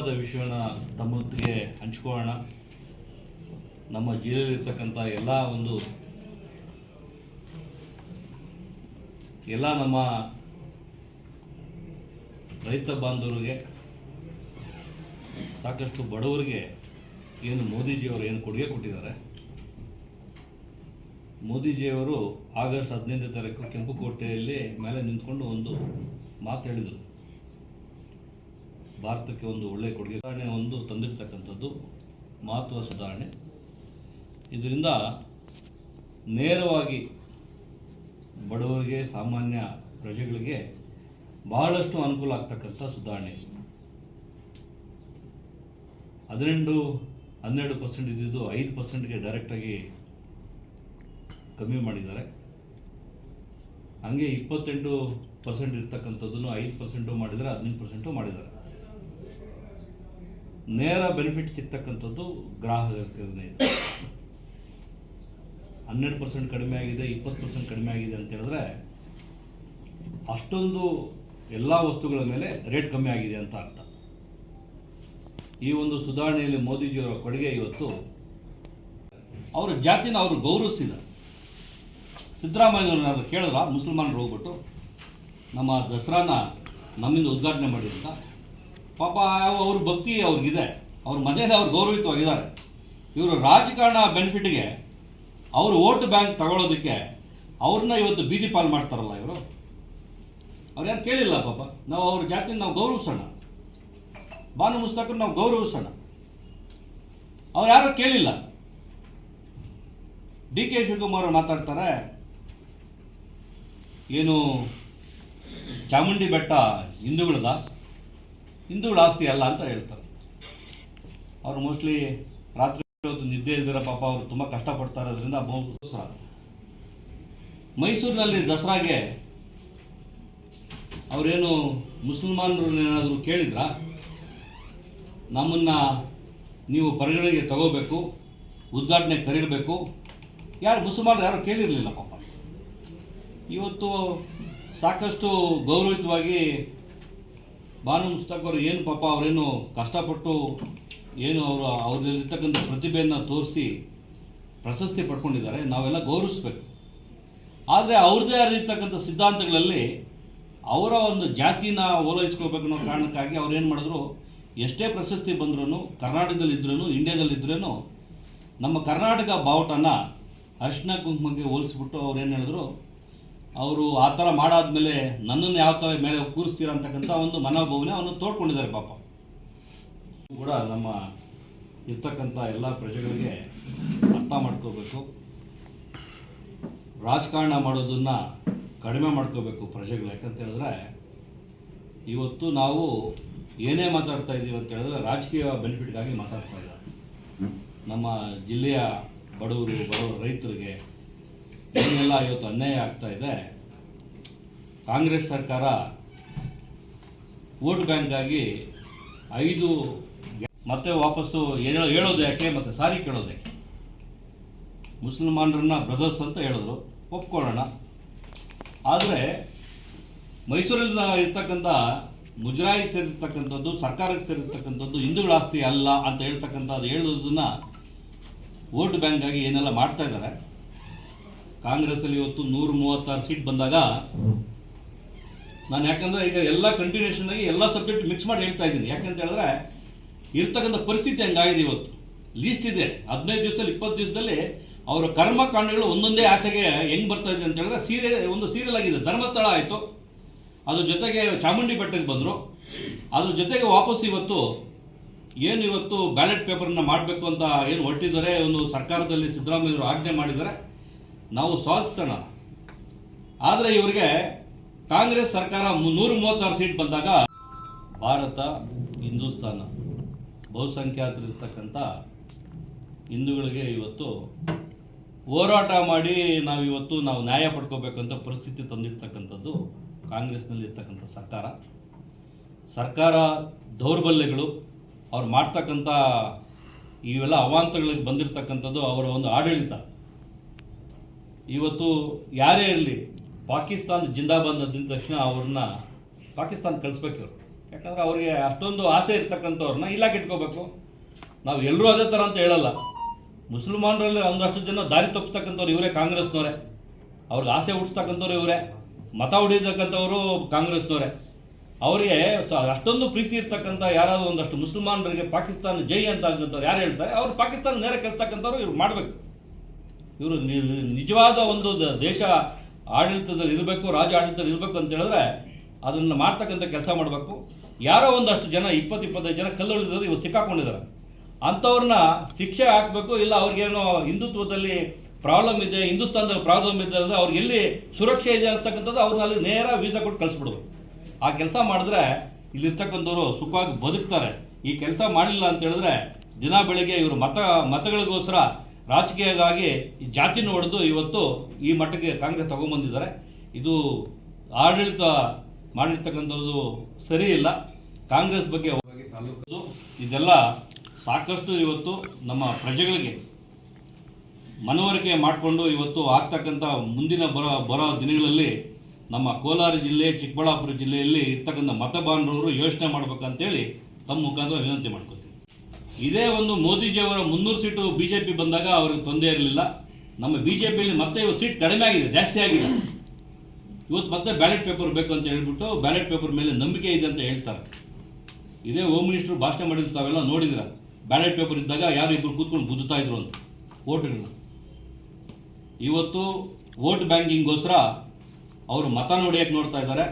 ಮುಖ್ಯವಾದ ವಿಷಯನ ತಮ್ಮೊಂದಿಗೆ ಹಂಚ್ಕೊಳ್ಳೋಣ. ನಮ್ಮ ಜಿಲ್ಲೆಯಲ್ಲಿರ್ತಕ್ಕಂಥ ಎಲ್ಲ ಒಂದು ಎಲ್ಲ ನಮ್ಮ ರೈತ ಬಾಂಧವರಿಗೆ, ಸಾಕಷ್ಟು ಬಡವರಿಗೆ ಏನು ಮೋದಿಜಿಯವರು ಏನು ಕೊಡುಗೆ ಕೊಟ್ಟಿದ್ದಾರೆ. ಮೋದಿಜಿಯವರು ಆಗಸ್ಟ್ ಹದಿನೈದನೇ ತಾರೀಕು ಕೆಂಪುಕೋಟೆಯಲ್ಲಿ ಮೇಲೆ ನಿಂತ್ಕೊಂಡು ಒಂದು ಮಾತು ಹೇಳಿದರು. ಭಾರತಕ್ಕೆ ಒಂದು ಒಳ್ಳೆಯ ಕೊಡುಗೆ. ಸುಧಾರಣೆ ಒಂದು ತಂದಿರತಕ್ಕಂಥದ್ದು ಮಹತ್ವ ಸುಧಾರಣೆ. ಇದರಿಂದ ನೇರವಾಗಿ ಬಡವರಿಗೆ, ಸಾಮಾನ್ಯ ಪ್ರಜೆಗಳಿಗೆ ಬಹಳಷ್ಟು ಅನುಕೂಲ ಆಗ್ತಕ್ಕಂಥ ಸುಧಾರಣೆ. ಹದಿನೆಂಟು, ಹನ್ನೆರಡು ಪರ್ಸೆಂಟ್ ಇದ್ದಿದ್ದು ಐದು ಪರ್ಸೆಂಟ್ಗೆ ಡೈರೆಕ್ಟಾಗಿ ಕಮ್ಮಿ ಮಾಡಿದ್ದಾರೆ. ಹಾಗೆ ಇಪ್ಪತ್ತೆಂಟು ಪರ್ಸೆಂಟ್ ಇರ್ತಕ್ಕಂಥದ್ದನ್ನು ಐದು ಪರ್ಸೆಂಟು ಮಾಡಿದರೆ ಹದಿನೆಂಟು ಪರ್ಸೆಂಟು ಮಾಡಿದ್ದಾರೆ. ನೇರ ಬೆನಿಫಿಟ್ ಸಿಗ್ತಕ್ಕಂಥದ್ದು ಗ್ರಾಹಕರಿಗೆ ಇದೆ. ಹನ್ನೆರಡು ಪರ್ಸೆಂಟ್ ಕಡಿಮೆ ಆಗಿದೆ, ಇಪ್ಪತ್ತು ಪರ್ಸೆಂಟ್ ಕಡಿಮೆ ಆಗಿದೆ ಅಂತ ಹೇಳಿದ್ರೆ ಅಷ್ಟೊಂದು ಎಲ್ಲ ವಸ್ತುಗಳ ಮೇಲೆ ರೇಟ್ ಕಮ್ಮಿ ಆಗಿದೆ ಅಂತ ಅರ್ಥ. ಈ ಒಂದು ಸುಧಾರಣೆಯಲ್ಲಿ ಮೋದಿಜಿಯವರ ಕೊಡುಗೆ ಇವತ್ತು ಅವರ ಜಾತಿನ ಅವರು ಗೌರವಿಸಿದ ಸಿದ್ದರಾಮಯ್ಯವ್ರನ್ನ ಕೇಳಿದ್ರ? ಮುಸಲ್ಮಾನರು ಹೋಗ್ಬಿಟ್ಟು ನಮ್ಮ ದಸರಾನ ನಮ್ಮಿಂದ ಉದ್ಘಾಟನೆ ಮಾಡಿ ಅಂತ ಪಾಪ ಅವ್ರ ಭಕ್ತಿ ಅವ್ರಿಗಿದೆ. ಅವ್ರ ಮನೆಯಲ್ಲಿ ಅವ್ರು ಗೌರವಿತವಾಗಿದ್ದಾರೆ ಇವರು ರಾಜಕಾರಣ ಬೆನಿಫಿಟ್ಗೆ ಅವರು ವೋಟ್ ಬ್ಯಾಂಕ್ ತಗೊಳ್ಳೋದಕ್ಕೆ ಅವ್ರನ್ನ ಇವತ್ತು ಬೀದಿ ಪಾಲು ಮಾಡ್ತಾರಲ್ಲ ಇವರು. ಅವ್ರು ಯಾರು ಕೇಳಿಲ್ಲ ಪಾಪ. ನಾವು ಅವ್ರ ಜಾತಿನ ನಾವು ಗೌರವಿಸೋಣ. ಬಾನು ಮುಸ್ತಕರು ನಾವು ಗೌರವಿಸೋಣ. ಅವ್ರು ಯಾರೂ ಕೇಳಿಲ್ಲ. ಡಿ ಕೆ ಶಿವಕುಮಾರ್ ಅವ್ರು ಮಾತಾಡ್ತಾರೆ. ಏನು ಚಾಮುಂಡಿ ಬೆಟ್ಟ ಹಿಂದೂಗಳದ. ಹಿಂದೂಗಳ ಆಸ್ತಿ ಅಲ್ಲ ಅಂತ ಹೇಳ್ತಾರೆ. ಅವರು ಮೋಸ್ಟ್ಲಿ ರಾತ್ರಿ ಹೊತ್ತು ನಿದ್ದೆ ಇಲ್ದಿರ ಪಾಪ ಅವರು ತುಂಬ ಕಷ್ಟಪಡ್ತಾ ಇರೋದ್ರಿಂದ ಮೈಸೂರಿನಲ್ಲಿ ದಸರಾಗೆ ಅವರೇನು ಮುಸಲ್ಮಾನರು ಏನಾದರೂ ಕೇಳಿದ್ರಾ? ನಮ್ಮನ್ನು ನೀವು ಪರಿಗಣನೆಗೆ ತಗೋಬೇಕು, ಉದ್ಘಾಟನೆ ಕರೀಬೇಕು ಯಾರು ಮುಸಲ್ಮಾನರು ಯಾರು ಕೇಳಿರಲಿಲ್ಲ ಪಾಪ. ಇವತ್ತು ಸಾಕಷ್ಟು ಗೌರವಿತವಾಗಿ ಬಾನು ಮುಸ್ತಕ್ ಏನು ಪಾಪ ಅವರೇನು ಕಷ್ಟಪಟ್ಟು ಏನು ಅವರು ಅವರಲ್ಲಿರ್ತಕ್ಕಂಥ ಪ್ರತಿಭೆಯನ್ನು ತೋರಿಸಿ ಪ್ರಶಸ್ತಿ ಪಡ್ಕೊಂಡಿದ್ದಾರೆ, ನಾವೆಲ್ಲ ಗೌರವಿಸ್ಬೇಕು. ಆದರೆ ಅವ್ರದ್ದೇ ಆಗಿರ್ತಕ್ಕಂಥ ಸಿದ್ಧಾಂತಗಳಲ್ಲಿ ಅವರ ಒಂದು ಜಾತಿನ ಓಲೈಸ್ಕೋಬೇಕು ಅನ್ನೋ ಕಾರಣಕ್ಕಾಗಿ ಅವ್ರು ಏನು ಮಾಡಿದ್ರು, ಎಷ್ಟೇ ಪ್ರಶಸ್ತಿ ಬಂದ್ರೂ ಕರ್ನಾಟಕದಲ್ಲಿದ್ರೂ ಇಂಡ್ಯಾದಲ್ಲಿದ್ದರೂ ನಮ್ಮ ಕರ್ನಾಟಕ ಬಾವುಟನ ಅರಿಶಿನ ಕುಂಕುಮಕ್ಕೆ ಹೋಲಿಸ್ಬಿಟ್ಟು ಅವ್ರು ಏನು ಹೇಳಿದ್ರು ಅವರು ಆ ಥರ ಮಾಡಾದ್ಮೇಲೆ ನನ್ನನ್ನು ಯಾವ ಥರ ಮೇಲೆ ಕೂರಿಸ್ತೀರ ಅಂತಕ್ಕಂಥ ಒಂದು ಮನೋಭಾವನೆ ಅವನು ತೋಡ್ಕೊಂಡಿದ್ದಾರೆ ಪಾಪ. ಕೂಡ ನಮ್ಮ ಇರ್ತಕ್ಕಂಥ ಎಲ್ಲ ಪ್ರಜೆಗಳಿಗೆ ಅರ್ಥ ಮಾಡ್ಕೋಬೇಕು. ರಾಜಕಾರಣ ಮಾಡೋದನ್ನು ಕಡಿಮೆ ಮಾಡ್ಕೋಬೇಕು ಪ್ರಜೆಗಳು. ಯಾಕಂತ ಹೇಳಿದ್ರೆ ಇವತ್ತು ನಾವು ಏನೇ ಮಾತಾಡ್ತಾ ಇದ್ದೀವಿ ಅಂತ ಹೇಳಿದ್ರೆ ರಾಜಕೀಯ ಬೆನಿಫಿಟ್ಗಾಗಿ ಮಾತಾಡ್ತಾ ಇಲ್ಲ. ನಮ್ಮ ಜಿಲ್ಲೆಯ ಬಡವರು ಬಡವರು ರೈತರಿಗೆ ಏನೆಲ್ಲ ಇವತ್ತು ಅನ್ಯಾಯ ಆಗ್ತಾ ಇದೆ. ಕಾಂಗ್ರೆಸ್ ಸರ್ಕಾರ ವೋಟ್ ಬ್ಯಾಂಕ್ಗಾಗಿ ಐದು ಮತ್ತೆ ವಾಪಸ್ಸು ಏನೋ ಹೇಳೋದು ಯಾಕೆ ಮತ್ತೆ ಸಾರಿ ಕೇಳೋದು ಯಾಕೆ? ಮುಸಲ್ಮಾನರನ್ನ ಬ್ರದರ್ಸ್ ಅಂತ ಹೇಳಿದ್ರು. ಒಪ್ಕೊಳ್ಳೋಣ. ಆದರೆ ಮೈಸೂರಲ್ಲಿ ಇರ್ತಕ್ಕಂಥ ಮುಜರಾಯಿಗೆ ಸೇರಿರ್ತಕ್ಕಂಥದ್ದು, ಸರ್ಕಾರಕ್ಕೆ ಸೇರಿರ್ತಕ್ಕಂಥದ್ದು ಹಿಂದೂಗಳ ಆಸ್ತಿ ಅಲ್ಲ ಅಂತ ಹೇಳ್ತಕ್ಕಂಥದ್ದು ಹೇಳೋದನ್ನು ವೋಟ್ ಬ್ಯಾಂಕಾಗಿ ಏನೆಲ್ಲ ಮಾಡ್ತಾ ಇದ್ದಾರೆ. ಕಾಂಗ್ರೆಸ್ಸಲ್ಲಿ ಇವತ್ತು ನೂರ ಮೂವತ್ತಾರು ಸೀಟ್ ಬಂದಾಗ ನಾನು ಯಾಕಂದರೆ ಈಗ ಎಲ್ಲ ಕಂಟಿನ್ಯೂಷನ್ ಆಗಿ ಎಲ್ಲ ಸಬ್ಜೆಕ್ಟ್ ಮಿಕ್ಸ್ ಮಾಡಿ ಹೇಳ್ತಾ ಇದ್ದೀನಿ. ಯಾಕಂತ ಹೇಳಿದ್ರೆ ಇರ್ತಕ್ಕಂಥ ಪರಿಸ್ಥಿತಿ ಹಂಗಾಗಿದೆ ಇವತ್ತು. ಲೀಸ್ಟ್ ಇದೆ. ಹದಿನೈದು ದಿವಸದಲ್ಲಿ, ಇಪ್ಪತ್ತು ದಿವಸದಲ್ಲಿ ಅವರ ಕರ್ಮಕಾಂಡಗಳು ಒಂದೊಂದೇ ಆಸೆಗೆ ಹೆಂಗೆ ಬರ್ತಾ ಇದೆ ಅಂತ ಹೇಳಿದ್ರೆ ಸೀರೆ, ಒಂದು ಸೀರಿಯಲ್ ಆಗಿದೆ. ಧರ್ಮಸ್ಥಳ ಆಯಿತು. ಅದ್ರ ಜೊತೆಗೆ ಚಾಮುಂಡಿ ಬೆಟ್ಟಕ್ಕೆ ಬಂದರು. ಅದ್ರ ಜೊತೆಗೆ ವಾಪಸ್ ಇವತ್ತು ಏನು ಇವತ್ತು ಬ್ಯಾಲೆಟ್ ಪೇಪರ್ನ ಮಾಡಬೇಕು ಅಂತ ಏನು ಹೊರಟಿದ್ದಾರೆ, ಒಂದು ಸರ್ಕಾರದಲ್ಲಿ ಸಿದ್ದರಾಮಯ್ಯವರು ಆಜ್ಞೆ ಮಾಡಿದ್ದಾರೆ. ನಾವು ಸ್ವಾಗತಿಸೋಣ. ಆದರೆ ಇವರಿಗೆ ಕಾಂಗ್ರೆಸ್ ಸರ್ಕಾರ ಮು- ನೂರ ಮೂವತ್ತಾರು ಸೀಟ್ ಬಂದಾಗ ಭಾರತ, ಹಿಂದೂಸ್ತಾನ ಬಹುಸಂಖ್ಯಾತರಿರ್ತಕ್ಕಂಥ ಹಿಂದೂಗಳಿಗೆ ಇವತ್ತು ಹೋರಾಟ ಮಾಡಿ ನಾವು ಇವತ್ತು ನಾವು ನ್ಯಾಯ ಪಡ್ಕೋಬೇಕಂತ ಪರಿಸ್ಥಿತಿ ತಂದಿರ್ತಕ್ಕಂಥದ್ದು ಕಾಂಗ್ರೆಸ್ನಲ್ಲಿ ಇರ್ತಕ್ಕಂಥ ಸರ್ಕಾರ. ಸರ್ಕಾರ ದೌರ್ಬಲ್ಯಗಳು, ಅವ್ರು ಮಾಡ್ತಕ್ಕಂಥ ಇವೆಲ್ಲ ಅವಾಂತಗಳಿಗೆ ಬಂದಿರತಕ್ಕಂಥದ್ದು ಅವರ ಒಂದು ಆಡಳಿತ. ಇವತ್ತು ಯಾರೇ ಇರಲಿ, ಪಾಕಿಸ್ತಾನ ಜಿಂದಾಬಾದ್ ಅಂದಿದ ತಕ್ಷಣ ಅವ್ರನ್ನ ಪಾಕಿಸ್ತಾನ ಕಳಿಸ್ಬೇಕು ಯಾಕಂದ್ರೆ ಅವರಿಗೆ ಅಷ್ಟೊಂದು ಆಸೆ ಇರ್ತಕ್ಕಂಥವ್ರನ್ನ ಇಲ್ಲಾಕೆ ಇಟ್ಕೋಬೇಕು ನಾವು ಎಲ್ಲರೂ ಅದೇ ಥರ ಅಂತ ಹೇಳಲ್ಲ. ಮುಸಲ್ಮಾನರಲ್ಲಿ ಒಂದಷ್ಟು ಜನ ದಾರಿ ತಪ್ಪಿಸ್ತಕ್ಕಂಥವ್ರು ಇವರೇ ಕಾಂಗ್ರೆಸ್ನವರೇ. ಅವ್ರಿಗೆ ಆಸೆ ಹುಟ್ಟಿಸ್ತಕ್ಕಂಥವ್ರು ಇವರೇ. ಮತ ಹೊಡಿತಕ್ಕಂಥವರು ಕಾಂಗ್ರೆಸ್ನವರೇ. ಅವರಿಗೆ ಅಷ್ಟೊಂದು ಪ್ರೀತಿ ಇರ್ತಕ್ಕಂಥ ಯಾರಾದರೂ ಒಂದಷ್ಟು ಮುಸಲ್ಮಾನರಿಗೆ ಪಾಕಿಸ್ತಾನ ಜೈ ಅಂತ ಆಗಂಥವ್ರು ಯಾರು ಹೇಳ್ತಾರೆ? ಅವ್ರು ಪಾಕಿಸ್ತಾನ ನೇರ ಕಳಿಸ್ತಕ್ಕಂಥವ್ರು ಇವ್ರು ಮಾಡಬೇಕು. ಇವರು ನಿಜವಾದ ಒಂದು ದೇಶ ಆಡಳಿತದಲ್ಲಿ ಇರಬೇಕು ರಾಜ ಆಡಳಿತದಲ್ಲಿ ಇರಬೇಕು ಅಂತ ಹೇಳಿದ್ರೆ ಅದನ್ನು ಮಾಡ್ತಕ್ಕಂಥ ಕೆಲಸ ಮಾಡಬೇಕು. ಯಾರೋ ಒಂದಷ್ಟು ಜನ, ಇಪ್ಪತ್ತು, ಇಪ್ಪತ್ತೈದು ಜನ ಕಲ್ಲುಳಿದವರು ಇವರು ಸಿಕ್ಕಾಕೊಂಡಿದ್ದಾರೆ. ಅಂಥವ್ರನ್ನ ಶಿಕ್ಷೆ ಹಾಕಬೇಕು, ಇಲ್ಲ ಅವ್ರಿಗೇನೋ ಹಿಂದುತ್ವದಲ್ಲಿ ಪ್ರಾಬ್ಲಮ್ ಇದೆ, ಹಿಂದೂಸ್ತಾನದಲ್ಲಿ ಪ್ರಾಬ್ಲಮ್ ಇದೆ ಅಂದರೆ ಅವ್ರಿಗೆ ಎಲ್ಲಿ ಸುರಕ್ಷೆ ಇದೆ ಅನ್ನತಕ್ಕಂಥದ್ದು ಅವ್ರನ್ನ ಅಲ್ಲಿ ನೇರ ವೀಸಾ ಕೊಟ್ಟು ಕಳಿಸ್ಬಿಡ್ಬೇಕು. ಆ ಕೆಲಸ ಮಾಡಿದ್ರೆ ಇಲ್ಲಿರ್ತಕ್ಕಂಥವ್ರು ಸುಖವಾಗಿ ಬದುಕ್ತಾರೆ. ಈ ಕೆಲಸ ಮಾಡಲಿಲ್ಲ ಅಂತ ಹೇಳಿದ್ರೆ ದಿನ, ಬೆಳಿಗ್ಗೆ ಇವರು ಮತ, ಮತಗಳಿಗೋಸ್ಕರ ರಾಜಕೀಯವಾಗಿ ಈ ಜಾತಿನ ಹೊಡೆದು ಇವತ್ತು ಈ ಮಟ್ಟಕ್ಕೆ ಕಾಂಗ್ರೆಸ್ ತಗೊಂಬಂದಿದ್ದಾರೆ ಇದು ಆಡಳಿತ ಮಾಡಿರ್ತಕ್ಕಂಥದ್ದು ಸರಿ ಇಲ್ಲ. ಕಾಂಗ್ರೆಸ್ ಬಗ್ಗೆ ತಾಲೂಕು ಇದೆಲ್ಲ ಸಾಕಷ್ಟು ಇವತ್ತು ನಮ್ಮ ಪ್ರಜೆಗಳಿಗೆ ಮನವರಿಕೆ ಮಾಡಿಕೊಂಡು ಇವತ್ತು ಆಗ್ತಕ್ಕಂಥ ಮುಂದಿನ ಬರೋ ಬರೋ ದಿನಗಳಲ್ಲಿ ನಮ್ಮ ಕೋಲಾರ ಜಿಲ್ಲೆ, ಚಿಕ್ಕಬಳ್ಳಾಪುರ ಜಿಲ್ಲೆಯಲ್ಲಿ ಇರ್ತಕ್ಕಂಥ ಮತಬಾಂಧವರು ಯೋಚನೆ ಮಾಡ್ಬೇಕಂತೇಳಿ ತಮ್ಮ ಮುಖಾಂತರ ವಿನಂತಿ ಮಾಡ್ಕೊತೀನಿ. ಇದೇ ಒಂದು ಮೋದಿಜಿಯವರ ಮುನ್ನೂರು ಸೀಟು ಬಿ ಜೆ ಪಿ ಬಂದಾಗ ಅವ್ರಿಗೆ ತೊಂದರೆ ಇರಲಿಲ್ಲ. ನಮ್ಮ ಬಿ ಜೆ ಪಿಯಲ್ಲಿ ಮತ್ತೆ ಇವತ್ತು ಸೀಟ್ ಕಡಿಮೆ ಆಗಿದೆ, ಜಾಸ್ತಿ ಆಗಿದೆ. ಇವತ್ತು ಮತ್ತೆ ಬ್ಯಾಲೆಟ್ ಪೇಪರ್ ಬೇಕು ಅಂತ ಹೇಳ್ಬಿಟ್ಟು ಬ್ಯಾಲೆಟ್ ಪೇಪರ್ ಮೇಲೆ ನಂಬಿಕೆ ಇದೆ ಅಂತ ಹೇಳ್ತಾರೆ. ಇದೇ ಹೋಮ್ ಮಿನಿಸ್ಟ್ರು ಭಾಷಣ ಮಾಡಿದ್ರು ತಾವೆಲ್ಲ ನೋಡಿದ್ರ ಬ್ಯಾಲೆಟ್ ಪೇಪರ್ ಇದ್ದಾಗ ಯಾರು ಇಬ್ಬರು ಕೂತ್ಕೊಂಡು ಬುದ್ಧತಾ ಇದ್ರು ಅಂತ ವೋಟ್ಗಳನ್ನ ಇವತ್ತು ವೋಟ್ ಬ್ಯಾಂಕಿಂಗ್ಗೋಸ್ಕರ ಅವರು ಮತ ನೋಡಿಯಕ್ಕೆ ನೋಡ್ತಾ ಇದ್ದಾರೆ.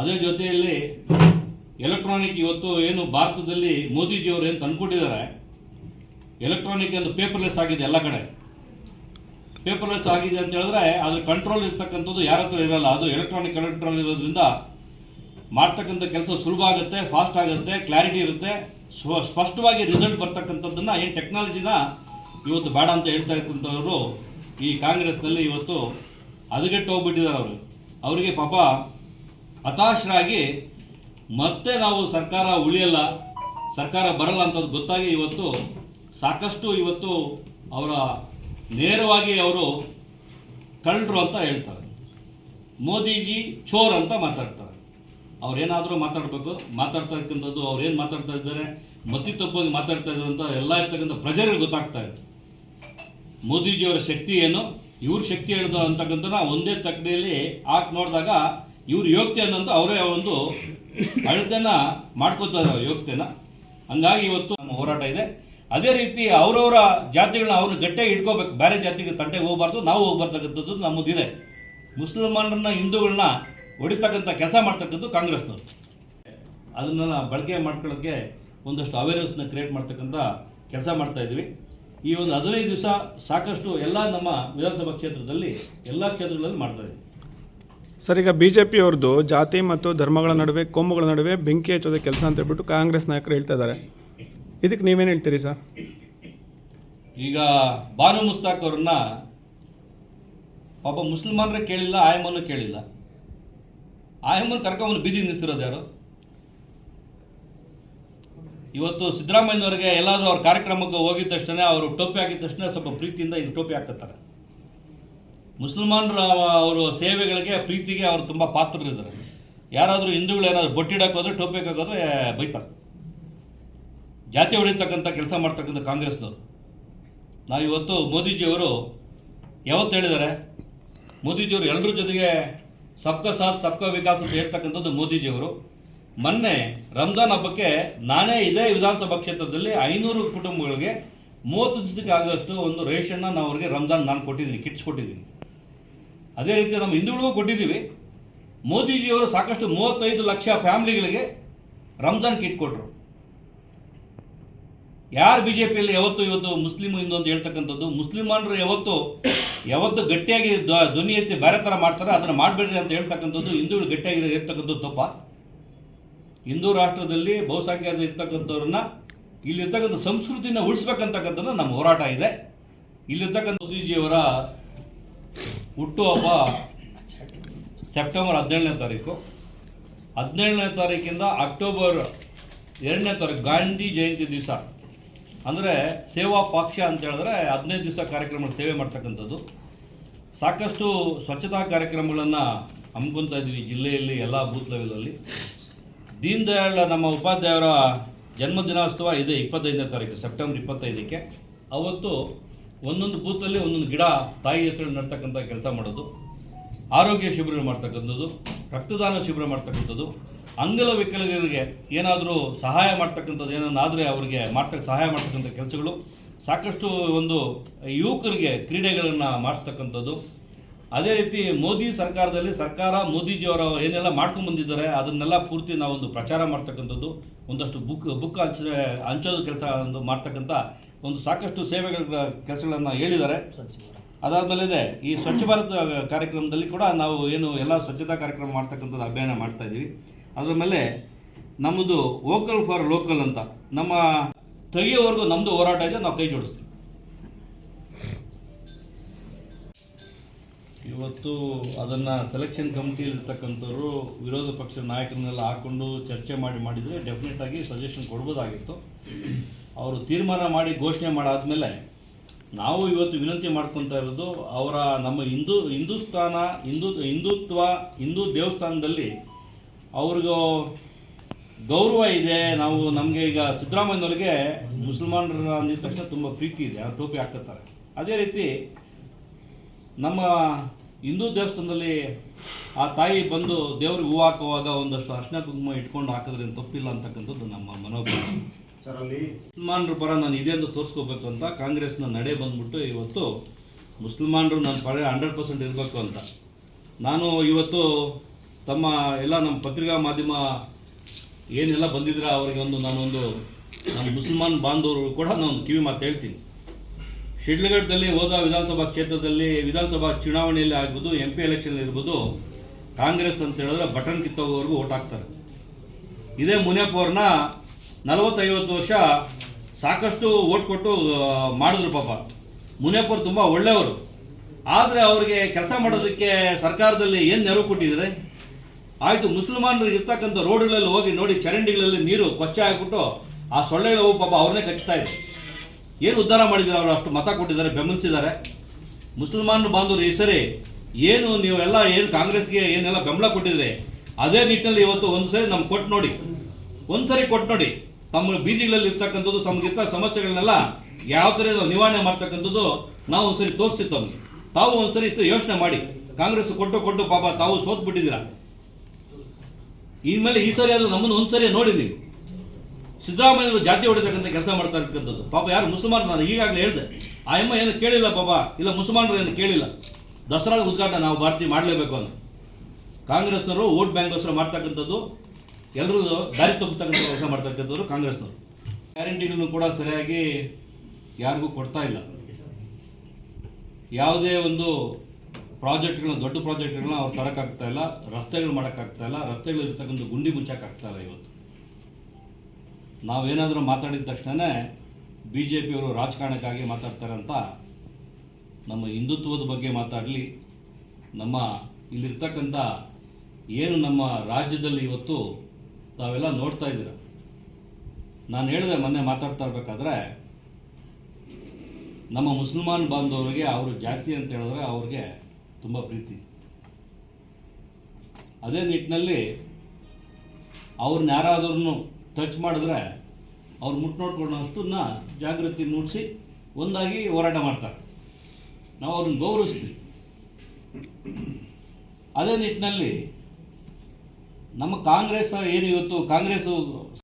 ಅದೇ ಜೊತೆಯಲ್ಲಿ ಎಲೆಕ್ಟ್ರಾನಿಕ್ ಇವತ್ತು ಏನು ಭಾರತದಲ್ಲಿ ಮೋದಿಜಿಯವರು ಏನು ತಂದುಕೊಟ್ಟಿದ್ದಾರೆ? ಎಲೆಕ್ಟ್ರಾನಿಕ್ ಒಂದು ಪೇಪರ್ಲೆಸ್ ಆಗಿದೆ ಎಲ್ಲ ಕಡೆ. ಪೇಪರ್ಲೆಸ್ ಆಗಿದೆ ಅಂತ ಹೇಳಿದ್ರೆ ಅದ್ರ ಕಂಟ್ರೋಲ್ ಇರ್ತಕ್ಕಂಥದ್ದು ಯಾರ ಹತ್ರ ಇರಲ್ಲ. ಅದು ಎಲೆಕ್ಟ್ರಾನಿಕ್ ಕಂಟ್ರೋಲ್ ಇರೋದ್ರಿಂದ ಮಾಡ್ತಕ್ಕಂಥ ಕೆಲಸ ಸುಲಭ ಆಗುತ್ತೆ ಫಾಸ್ಟ್ ಆಗುತ್ತೆ ಕ್ಲಾರಿಟಿ ಇರುತ್ತೆ. ಸ್ವ, ಸ್ಪಷ್ಟವಾಗಿ ರಿಸಲ್ಟ್ ಬರ್ತಕ್ಕಂಥದ್ದನ್ನು ಏನು ಟೆಕ್ನಾಲಜಿನ ಇವತ್ತು ಬೇಡ ಅಂತ ಹೇಳ್ತಾ ಇರ್ತಕ್ಕಂಥವರು ಈ ಕಾಂಗ್ರೆಸ್ನಲ್ಲಿ ಇವತ್ತು ಹದಗೆಟ್ಟು ಹೋಗ್ಬಿಟ್ಟಿದ್ದಾರೆ ಅವರು. ಅವರಿಗೆ ಪಾಪ ಹತಾಶರಾಗಿ ಮತ್ತೆ ನಾವು ಸರ್ಕಾರ ಉಳಿಯಲ್ಲ, ಸರ್ಕಾರ ಬರಲ್ಲ ಅಂತದ್ದು ಗೊತ್ತಾಗಿ ಇವತ್ತು ಸಾಕಷ್ಟು ಇವತ್ತು ಅವರ ನೇರವಾಗಿ ಅವರು ಕಳ್ಳರು ಅಂತ ಹೇಳ್ತಾರೆ. ಮೋದಿಜಿ ಚೋರ್ ಅಂತ ಮಾತಾಡ್ತಾರೆ. ಅವ್ರೇನಾದರೂ ಮಾತಾಡಬೇಕು ಮಾತಾಡ್ತಾ ಇರ್ತಕ್ಕಂಥದ್ದು ಅವ್ರು ಏನು ಮಾತಾಡ್ತಾ ಇದ್ದಾರೆ ಮತಿ ತಪ್ಪಾಗಿ ಮಾತಾಡ್ತಾ ಅಂತ ಎಲ್ಲ ಇರ್ತಕ್ಕಂಥ ಪ್ರಜರಿಗೆ ಗೊತ್ತಾಗ್ತಾ ಇದೆ. ಮೋದಿಜಿಯವರ ಶಕ್ತಿ ಏನು, ಇವ್ರ ಶಕ್ತಿ ಹೇಳಿದ ಅಂತಕ್ಕಂಥ ಒಂದೇ ತಕ್ಕಡಿಯಲ್ಲಿ ಹಾಕಿ ನೋಡಿದಾಗ ಇವ್ರ ಯೋಗ್ಯ ಅನ್ನೋದು ಅವರೇ ಒಂದು ಅಳತೆನ ಮಾಡ್ಕೋತಾರೆ ಯೋಗ್ಯತೆನ ಹಂಗಾಗಿ ಇವತ್ತು ನಮ್ಮ ಹೋರಾಟ ಇದೆ. ಅದೇ ರೀತಿ ಅವರವರ ಜಾತಿಗಳನ್ನ ಅವ್ರನ್ನ ಗಟ್ಟಿಯಾಗಿ ಇಟ್ಕೋಬೇಕು ಬೇರೆ ಜಾತಿಗೆ ತಂಟೆಗೆ ಹೋಗ್ಬಾರ್ದು, ನಾವು ಹೋಗ್ಬರ್ತಕ್ಕಂಥದ್ದು ನಮ್ಮದಿದೆ. ಮುಸಲ್ಮಾನರನ್ನ ಹಿಂದೂಗಳನ್ನ ಹೊಡಿತಕ್ಕಂಥ ಕೆಲಸ ಮಾಡ್ತಕ್ಕಂಥದ್ದು ಕಾಂಗ್ರೆಸ್ನವರು. ಅದನ್ನ ಬಳಕೆ ಮಾಡ್ಕೊಳ್ಳೋಕ್ಕೆ ಒಂದಷ್ಟು ಅವೇರ್ನೆಸ್ನ ಕ್ರಿಯೇಟ್ ಮಾಡ್ತಕ್ಕಂಥ ಕೆಲಸ ಮಾಡ್ತಾ ಇದ್ವಿ ಈ ಒಂದು ಹದಿನೈದು ದಿವಸ ಸಾಕಷ್ಟು ಎಲ್ಲ ನಮ್ಮ ವಿಧಾನಸಭಾ ಕ್ಷೇತ್ರದಲ್ಲಿ ಎಲ್ಲ ಕ್ಷೇತ್ರಗಳಲ್ಲಿ ಮಾಡ್ತಾ ಇದ್ವಿ ಸರ್, ಈಗ ಬಿ ಜೆ ಪಿಯವ್ರದ್ದು ಜಾತಿ ಮತ್ತು ಧರ್ಮಗಳ ನಡುವೆ, ಕೋಮುಗಳ ನಡುವೆ ಬೆಂಕಿ ಹಚ್ಚೋದ ಕೆಲಸ ಅಂತ ಹೇಳ್ಬಿಟ್ಟು ಕಾಂಗ್ರೆಸ್ ನಾಯಕರು ಹೇಳ್ತಾ ಇದ್ದಾರೆ. ಇದಕ್ಕೆ ನೀವೇನು ಹೇಳ್ತೀರಿ ಸರ್? ಈಗ ಬಾನು ಮುಸ್ತಾಕ್ ಅವ್ರನ್ನ ಪಾಪ ಮುಸಲ್ಮಾನರೇ ಕೇಳಿಲ್ಲ ಆಯಮ್ಮನ್ನು ಕೇಳಿಲ್ಲ. ಆಯಮ್ಮನ ಕರ್ಕೊಂಬಂದು ಬೀದಿ ನಿಲ್ಸಿರೋದು ಯಾರು? ಇವತ್ತು ಸಿದ್ದರಾಮಯ್ಯನವ್ರಿಗೆ ಎಲ್ಲಾದರೂ ಅವ್ರ ಕಾರ್ಯಕ್ರಮಕ್ಕೆ ಹೋಗಿದ ತಕ್ಷಣ ಅವರು ಟೋಪಿ ಹಾಕಿದ ತಕ್ಷಣ ಸ್ವಲ್ಪ ಪ್ರೀತಿಯಿಂದ ಇದು ಟೋಪಿ ಹಾಕತ್ತಾರೆ ಮುಸಲ್ಮಾನರ ಅವರು ಸೇವೆಗಳಿಗೆ, ಪ್ರೀತಿಗೆ ಅವರು ತುಂಬ ಪಾತ್ರರಿದ್ದಾರೆ. ಯಾರಾದರೂ ಹಿಂದೂಗಳು ಏನಾದರೂ ಬೊಟ್ಟಿಡಕ್ಕೆ ಹೋದರೆ ಬೈತಾರೆ. ಜಾತಿ ಹೊಡಿತಕ್ಕಂಥ ಕೆಲಸ ಮಾಡ್ತಕ್ಕಂಥ ಕಾಂಗ್ರೆಸ್ನವರು. ನಾವು ಇವತ್ತು ಮೋದಿಜಿಯವರು ಯಾವತ್ತು ಹೇಳಿದ್ದಾರೆ? ಮೋದಿಜಿಯವರು ಎಲ್ಲರ ಜೊತೆಗೆ ಸಬ್ಕ ಸಾಥ್, ಸಬ್ಕಾ ವಿಕಾಸ್ ಅಂತ ಹೇಳ್ತಕ್ಕಂಥದ್ದು ಮೋದಿಜಿಯವರು. ಮೊನ್ನೆ ರಂಜಾನ್ ಹಬ್ಬಕ್ಕೆ ನಾನೇ ಇದೇ ವಿಧಾನಸಭಾ ಕ್ಷೇತ್ರದಲ್ಲಿ ಐನೂರು ಕುಟುಂಬಗಳಿಗೆ ಮೂವತ್ತು ದಿವಸಕ್ಕೆ ಆಗುವಷ್ಟು ಒಂದು ರೇಷನ್ನ ನಾವು ಅವ್ರಿಗೆ ರಂಜಾನ್ ನಾನು ಕೊಟ್ಟಿದ್ದೀನಿ, ಕಿಟ್ಸ್ ಕೊಟ್ಟಿದ್ದೀನಿ. ಅದೇ ರೀತಿ ನಮ್ಮ ಹಿಂದೂಗಳಿಗೂ ಕೊಟ್ಟಿದ್ದೀವಿ. ಮೋದಿಜಿಯವರು ಸಾಕಷ್ಟು ಮೂವತ್ತೈದು ಲಕ್ಷ ಫ್ಯಾಮಿಲಿಗಳಿಗೆ ರಂಜಾನ್ ಕಿಟ್ ಕೊಟ್ಟರು ಯಾರು ಬಿ ಜೆ ಯಾವತ್ತು ಇವತ್ತು ಮುಸ್ಲಿಂ ಇಂದು ಅಂತ ಹೇಳ್ತಕ್ಕಂಥದ್ದು, ಮುಸ್ಲಿಮಾನರು ಯಾವತ್ತು ಯಾವತ್ತು ಗಟ್ಟಿಯಾಗಿ ಧ್ವ- ಧ್ವನಿ ಎತ್ತಿ ಬೇರೆ ಥರ ಮಾಡ್ತಾರೆ, ಅದನ್ನು ಮಾಡಬೇಡ್ರಿ ಅಂತ ಹೇಳ್ತಕ್ಕಂಥದ್ದು ಹಿಂದೂಗಳು ಗಟ್ಟಿಯಾಗಿ ಇರ್ತಕ್ಕಂಥದ್ದು ತಪ್ಪ. ಹಿಂದೂ ರಾಷ್ಟ್ರದಲ್ಲಿ ಬಹುಸಂಖ್ಯಾತ ಇರ್ತಕ್ಕಂಥವ್ರನ್ನ, ಇಲ್ಲಿರ್ತಕ್ಕಂಥ ಸಂಸ್ಕೃತಿನ ಉಳಿಸ್ಬೇಕಂತಕ್ಕಂಥದ್ದು ನಮ್ಮ ಹೋರಾಟ ಇದೆ. ಇಲ್ಲಿರ್ತಕ್ಕಂಥ ಮೋದಿಜಿಯವರ ಹುಟ್ಟುಹಬ್ಬ ಸೆಪ್ಟೆಂಬರ್ ಹದಿನೇಳನೇ ತಾರೀಕು. ಹದಿನೇಳನೇ ತಾರೀಕಿಂದ ಅಕ್ಟೋಬರ್ ಎರಡನೇ ತಾರೀಕು, ಗಾಂಧಿ ಜಯಂತಿ ದಿವಸ. ಅಂದರೆ ಸೇವಾ ಪಕ್ಷ ಅಂತ ಹೇಳಿದ್ರೆ ಹದಿನೈದು ದಿವಸ ಕಾರ್ಯಕ್ರಮ ಸೇವೆ ಮಾಡ್ತಕ್ಕಂಥದ್ದು. ಸಾಕಷ್ಟು ಸ್ವಚ್ಛತಾ ಕಾರ್ಯಕ್ರಮಗಳನ್ನು ಹಮ್ಮಿಕೊಳ್ತಾ ಇದ್ದೀವಿ ಜಿಲ್ಲೆಯಲ್ಲಿ, ಎಲ್ಲ ಬೂತ್ ಲೆವೆಲಲ್ಲಿ. ದೀನ್ ದಯಾಳ್ ನಮ್ಮ ಉಪಾಧ್ಯಾಯರ ಜನ್ಮದಿನೋತ್ಸವ ಇದೆ, ಇಪ್ಪತ್ತೈದನೇ ತಾರೀಕು, ಸೆಪ್ಟೆಂಬರ್ ಇಪ್ಪತ್ತೈದಕ್ಕೆ. ಅವತ್ತು ಒಂದೊಂದು ಬೂತಲ್ಲಿ ಒಂದೊಂದು ಗಿಡ ತಾಯಿ ಹೆಸರು ನಡ್ತಕ್ಕಂಥ ಕೆಲಸ ಮಾಡೋದು, ಆರೋಗ್ಯ ಶಿಬಿರ ಮಾಡ್ತಕ್ಕಂಥದ್ದು, ರಕ್ತದಾನ ಶಿಬಿರ ಮಾಡ್ತಕ್ಕಂಥದ್ದು ಅಂಗವಿಕಲರಿಗೆ ಏನಾದರೂ ಸಹಾಯ ಮಾಡ್ತಕ್ಕಂಥದ್ದು ಏನಾದ್ರೆ ಅವರಿಗೆ ಮಾಡ್ತಕ್ಕ ಸಹಾಯ ಮಾಡ್ತಕ್ಕಂಥ ಕೆಲಸಗಳು, ಸಾಕಷ್ಟು ಒಂದು ಯುವಕರಿಗೆ ಕ್ರೀಡೆಗಳನ್ನು ಮಾಡಿಸ್ತಕ್ಕಂಥದ್ದು. ಅದೇ ರೀತಿ ಮೋದಿ ಸರ್ಕಾರದಲ್ಲಿ ಸರ್ಕಾರ ಮೋದಿಜಿಯವರು ಏನೆಲ್ಲ ಮಾಡ್ಕೊಂಡು ಬಂದಿದ್ದಾರೆ ಅದನ್ನೆಲ್ಲ ಪೂರ್ತಿ ನಾವೊಂದು ಪ್ರಚಾರ ಮಾಡ್ತಕ್ಕಂಥದ್ದು. ಒಂದಷ್ಟು ಬುಕ್ ಬುಕ್ ಹಂಚ ಹಂಚೋದು ಕೆಲಸ ಒಂದು ಮಾಡ್ತಕ್ಕಂಥ ಒಂದು ಸಾಕಷ್ಟು ಸೇವೆಗಳ, ಕೆಲಸಗಳನ್ನು ಹೇಳಿದ್ದಾರೆ. ಅದಾದಮೇಲೆ ಈ ಸ್ವಚ್ಛ ಭಾರತ ಕಾರ್ಯಕ್ರಮದಲ್ಲಿ ಕೂಡ ನಾವು ಏನು ಎಲ್ಲ ಸ್ವಚ್ಛತಾ ಕಾರ್ಯಕ್ರಮ ಮಾಡ್ತಕ್ಕಂಥದ್ದು ಅಭಿಯಾನ ಮಾಡ್ತಾ ಇದ್ದೀವಿ. ಅದರ ಮೇಲೆ ನಮ್ಮದು ವೋಕಲ್ ಫಾರ್ ಲೋಕಲ್ ಅಂತ. ನಮ್ಮ ತೆಗೆಯೋವರೆಗೂ ನಮ್ಮದು ಹೋರಾಟ ಇದೆ, ನಾವು ಕೈ ಜೋಡಿಸ್ತೀವಿ. ಇವತ್ತು ಅದನ್ನು ಸೆಲೆಕ್ಷನ್ ಕಮಿಟಿಯಲ್ಲಿರ್ತಕ್ಕಂಥವ್ರು ವಿರೋಧ ಪಕ್ಷದ ನಾಯಕರನ್ನೆಲ್ಲ ಹಾಕ್ಕೊಂಡು ಚರ್ಚೆ ಮಾಡಿ ಮಾಡಿದರೆ ಡೆಫಿನೆಟ್ ಆಗಿ ಸಜೆಷನ್ ಕೊಡ್ಬೋದಾಗಿತ್ತು. ಅವರು ತೀರ್ಮಾನ ಮಾಡಿ ಘೋಷಣೆ ಮಾಡಾದಮೇಲೆ ನಾವು ಇವತ್ತು ವಿನಂತಿ ಮಾಡ್ಕೊತಾ ಇರೋದು ಅವರ ನಮ್ಮ ಹಿಂದೂ ಹಿಂದೂಸ್ಥಾನ ಹಿಂದೂ, ಹಿಂದುತ್ವ, ಹಿಂದೂ ದೇವಸ್ಥಾನದಲ್ಲಿ ಅವ್ರಿಗೂ ಗೌರವ ಇದೆ. ನಾವು ನಮಗೆ ಈಗ ಸಿದ್ದರಾಮಯ್ಯನವ್ರಿಗೆ ಮುಸಲ್ಮಾನರ ಅಂದಿದ ತಕ್ಷಣ ತುಂಬ ಪ್ರೀತಿ ಇದೆ. ಆ ಟೋಪಿ ಹಾಕ್ತಾರೆ ಅದೇ ರೀತಿ ನಮ್ಮ ಹಿಂದೂ ದೇವಸ್ಥಾನದಲ್ಲಿ ಆ ತಾಯಿ ಬಂದು ದೇವ್ರಿಗೆ ಹೂ ಹಾಕುವಾಗ ಒಂದಷ್ಟು ಅರ್ಶನ ಕುಂಕುಮ ಇಟ್ಕೊಂಡು ಹಾಕಿದ್ರೆ ತಪ್ಪಿಲ್ಲ ಅಂತಕ್ಕಂಥದ್ದು ನಮ್ಮ ಮನೋಭಾವ. ಸರ್ ಅಲ್ಲಿ? ಮುಸಲ್ಮಾನರ ಪರ ನಾನು ಇದೆ ಅಂತ ತೋರಿಸ್ಕೋಬೇಕು ಅಂತ ಕಾಂಗ್ರೆಸ್ನ ನಡೆ ಬಂದ್ಬಿಟ್ಟು ಇವತ್ತು ಮುಸಲ್ಮಾನರು ನನ್ನ ಪರ ಹಂಡ್ರೆಡ್ ಪರ್ಸೆಂಟ್ ಇರಬೇಕು ಅಂತ. ನಾನು ಇವತ್ತು ತಮ್ಮ ಎಲ್ಲ ನಮ್ಮ ಪತ್ರಿಕಾ ಮಾಧ್ಯಮ ಏನೆಲ್ಲ ಬಂದಿದ್ರೆ ಅವರಿಗೆ ಒಂದು ನಾನೊಂದು ನಮ್ಮ ಮುಸಲ್ಮಾನ್ ಬಾಂಧವರು ಕೂಡ ನಾನು ಕಿವಿ ಮಾತು ಹೇಳ್ತೀನಿ. ಶಿಡ್ಲಘಟ್ಟದಲ್ಲಿ ಹೋದ ವಿಧಾನಸಭಾ ಕ್ಷೇತ್ರದಲ್ಲಿ ವಿಧಾನಸಭಾ ಚುನಾವಣೆಯಲ್ಲಿ ಆಗ್ಬೋದು ಎಂ ಪಿ ಎಲೆಕ್ಷನ್ ಇರ್ಬೋದು, ಕಾಂಗ್ರೆಸ್ ಅಂತ ಹೇಳಿದ್ರೆ ಬಟನ್ ಕಿತ್ತೋಗೋವರೆಗೂ ಓಟ್ ಹಾಕ್ತಾರೆ. ಇದೇ ಮುನಿಯಪ್ಪವ್ರನ್ನ ನಲವತ್ತೈವತ್ತು ವರ್ಷ ಸಾಕಷ್ಟು ಓಟ್ ಕೊಟ್ಟು ಮಾಡಿದ್ರು ಪಾಪ. ಮುನಿಯಪ್ಪರು ತುಂಬ ಒಳ್ಳೆಯವರು. ಆದರೆ ಅವರಿಗೆ ಕೆಲಸ ಮಾಡೋದಕ್ಕೆ ಸರ್ಕಾರದಲ್ಲಿ ಏನು ನೆರವು ಕೊಟ್ಟಿದ್ದಾರೆ? ಆಯಿತು ಮುಸಲ್ಮಾನರಿಗೆ ಇರ್ತಕ್ಕಂಥ ರೋಡ್ಗಳಲ್ಲಿ ಹೋಗಿ ನೋಡಿ, ಚರಂಡಿಗಳಲ್ಲಿ ನೀರು ಕೊಚ್ಚೆ ಹಾಕ್ಬಿಟ್ಟು ಆ ಸೊಳ್ಳೆಗಳು ಪಾಪ ಅವ್ರನ್ನೇ ಕಚ್ತಾ ಇದೆ. ಏನು ಉದ್ಧಾರ ಮಾಡಿದ್ದಾರೆ ಅವರು? ಅಷ್ಟು ಮತ ಕೊಟ್ಟಿದ್ದಾರೆ, ಬೆಂಬಲಿಸಿದ್ದಾರೆ. ಮುಸಲ್ಮಾನರು ಬಾಂಧವರು, ಈ ಸರಿ ಏನು ನೀವೆಲ್ಲ ಏನು ಕಾಂಗ್ರೆಸ್ಗೆ ಏನೆಲ್ಲ ಬೆಂಬಲ ಕೊಟ್ಟಿದ್ರೆ, ಅದೇ ನಿಟ್ಟಿನಲ್ಲಿ ಇವತ್ತು ಒಂದು ಸರಿ ನಮ್ಗೆ ಕೊಟ್ಟು ನೋಡಿ, ಒಂದು ಸರಿ ಕೊಟ್ಟು ನೋಡಿ, ತಮ್ಮ ಬೀದಿಗಳಲ್ಲಿ ಇರ್ತಕ್ಕಂಥದ್ದು ತಮಗಿರ್ತ ಸಮಸ್ಯೆಗಳನ್ನೆಲ್ಲ ಯಾವ ಥರ ನಾವು ನಿವಾರಣೆ ಮಾಡ್ತಕ್ಕಂಥದ್ದು ನಾವು ಒಂದ್ಸರಿ ತೋರಿಸ್ತಿತ್ತು ತಮಗೆ. ತಾವು ಒಂದ್ಸರಿ ಯೋಚನೆ ಮಾಡಿ, ಕಾಂಗ್ರೆಸ್ ಕೊಟ್ಟು ಕೊಟ್ಟು ಪಾಪ ತಾವು ಸೋತ್ ಬಿಟ್ಟಿದ್ದೀರಾ ಇನ್ಮೇಲೆ ಈ ಸರಿ ಅದು ನಮ್ಮನ್ನು ಒಂದ್ಸರಿ ನೋಡಿ ನೀವು. ಸಿದ್ದರಾಮಯ್ಯವರು ಜಾತಿ ಹೊಡಿತಕ್ಕಂಥ ಕೆಲಸ ಮಾಡ್ತಾ ಇರ್ತಕ್ಕಂಥದ್ದು. ಪಾಪ ಯಾರು ಮುಸಲ್ಮಾನ ನಾನು ಈಗಾಗಲೇ ಹೇಳಿದೆ. ಆ ಅಮ್ಮ ಏನು ಕೇಳಿಲ್ಲ ಪಾಪ. ಇಲ್ಲ, ಮುಸಲ್ಮಾನರು ಏನು ಕೇಳಿಲ್ಲ. ದಸರಾದ ಉದ್ಘಾಟನೆ ನಾವು ಭಾರತೀಯ ಮಾಡಲೇಬೇಕು ಅಂತ. ಕಾಂಗ್ರೆಸ್ನವರು ವೋಟ್ ಬ್ಯಾಂಕ್ಗೋಸ್ಕರ ಮಾಡ್ತಕ್ಕಂಥದ್ದು. ಎಲ್ಲರೂ ದಾರಿ ತಪ್ಪಿಸ್ತಕ್ಕಂಥ ಕೆಲಸ ಮಾಡ್ತಕ್ಕಂಥದ್ದು ಕಾಂಗ್ರೆಸ್ನವರು. ಗ್ಯಾರಂಟಿಗಳನ್ನು ಕೂಡ ಸರಿಯಾಗಿ ಯಾರಿಗೂ ಕೊಡ್ತಾ ಇಲ್ಲ. ಯಾವುದೇ ಒಂದು ಪ್ರಾಜೆಕ್ಟ್ಗಳನ್ನ, ದೊಡ್ಡ ಪ್ರಾಜೆಕ್ಟ್ಗಳನ್ನ ಅವ್ರು ತರೋಕ್ಕಾಗ್ತಾ ಇಲ್ಲ. ರಸ್ತೆಗಳು ಮಾಡೋಕ್ಕಾಗ್ತಾ ಇಲ್ಲ. ರಸ್ತೆಗಳು ಇರ್ತಕ್ಕಂಥ ಗುಂಡಿ ಮುಚ್ಚಕ್ಕಾಗ್ತಾ ಇಲ್ಲ ಇವತ್ತು. ನಾವೇನಾದರೂ ಮಾತಾಡಿದ ತಕ್ಷಣವೇ ಬಿ ಜೆ ಪಿಯವರು ರಾಜಕಾರಣಕ್ಕಾಗಿ ಮಾತಾಡ್ತಾರೆ ಅಂತ ನಮ್ಮ ಹಿಂದುತ್ವದ ಬಗ್ಗೆ ಮಾತಾಡಲಿ. ನಮ್ಮ ಇಲ್ಲಿರ್ತಕ್ಕಂಥ ಏನು ನಮ್ಮ ರಾಜ್ಯದಲ್ಲಿ ಇವತ್ತು ತಾವೆಲ್ಲ ನೋಡ್ತಾ ಇದ್ದೀರ? ನಾನು ಹೇಳಿದೆ ಮೊನ್ನೆ ಮಾತಾಡ್ತಾ ಇರಬೇಕಾದ್ರೆ ನಮ್ಮ ಮುಸಲ್ಮಾನ್ ಬಾಂಧವರಿಗೆ ಅವರು ಜಾತಿ ಅಂತ ಹೇಳಿದ್ರೆ ಅವ್ರಿಗೆ ತುಂಬ ಪ್ರೀತಿ. ಅದೇ ನಿಟ್ಟಿನಲ್ಲಿ ಅವ್ರನ್ನ ಯಾರಾದ್ರೂ ಟಚ್ ಮಾಡಿದ್ರೆ ಅವ್ರು ಮುಟ್ಟು ನೋಡ್ಕೊಳ್ಳೋಷ್ಟನ್ನ ಜಾಗೃತಿ ಮೂಡಿಸಿ ಒಂದಾಗಿ ಹೋರಾಟ ಮಾಡ್ತಾರೆ. ನಾವು ಅವ್ರನ್ನ ಗೌರವಿಸ್ತೀವಿ. ಅದೇ ನಿಟ್ಟಿನಲ್ಲಿ ನಮ್ಮ ಕಾಂಗ್ರೆಸ್ ಏನು ಇವತ್ತು ಕಾಂಗ್ರೆಸ್ಸು